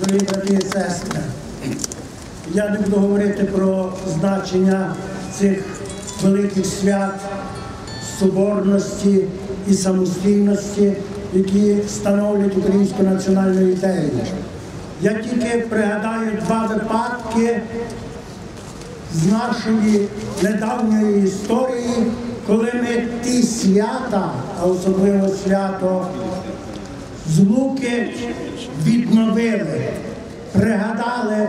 дорогі брати і сестри. Я не буду говорити про значення цих великих свят, соборності і самостійності, які становлять українську національну ідею. Я тільки пригадаю два випадки з нашої недавньої історії, коли ми ті свята, а особливо свято Злуки, відновили, пригадали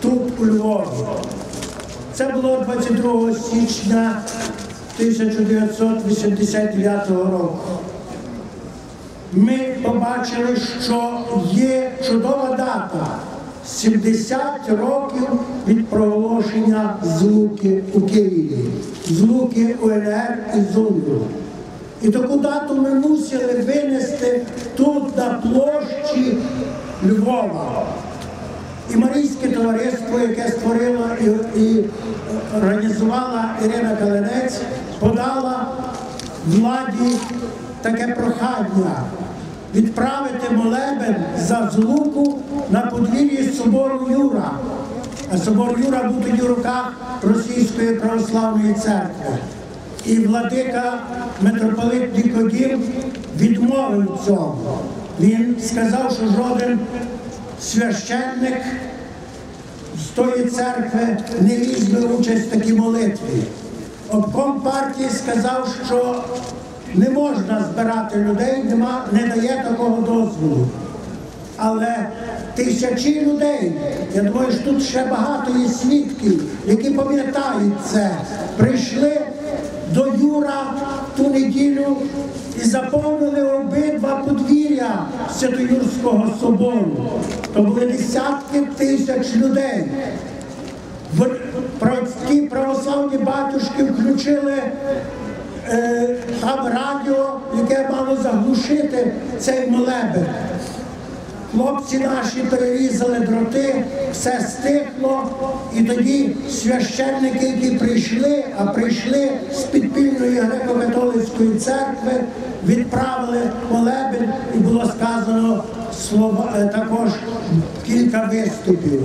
тут у Львові. Це було 22 січня 1989 року. Ми побачили, що є чудова дата 70 років від проголошення злуки у Києві, злуки УНР і ЗУНДу. І таку дату ми мусили винести тут на площі Львова. І Марійське товариство, яке створила і, і організувала Ірина Калинець, подала владі таке прохання відправити молебен за злуку на подвір'ї собору Юра. А собор Юра був тоді в руках Російської православної церкви. І владика митрополит Нікодім відмовив цьому. Він сказав, що жоден священник з тої церкви не візьме участь в такій молитві. Обком партії сказав, що не можна збирати людей, нема, не дає такого дозволу. Але тисячі людей, я думаю, що тут ще багато є свідків, які пам'ятають це, прийшли до Юра ту неділю і заповнили обидва подвір'я Святоюрського собору. То були десятки тисяч людей. Ті православні батюшки включили е, там радіо, яке мало заглушити цей молебен. Хлопці наші перерізали дроти, все стихло, і тоді священники, які прийшли, а прийшли з підпільної греко-католицької церкви, відправили молебен і було сказано слова е, також кілька виступів.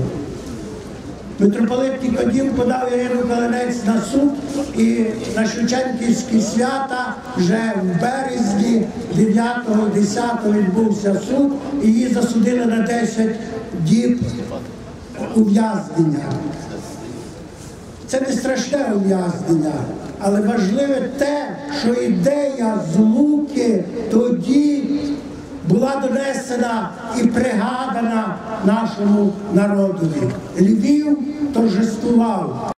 Митрополит Нікодім подав Ірину Калинець на суд і на Шевченківські свята вже в березні 9-10 відбувся суд і її засудили на 10 діб ув'язнення. Це не страшне ув'язнення, але важливе те, що ідея і пригадана нашому народові. Львів торжествував.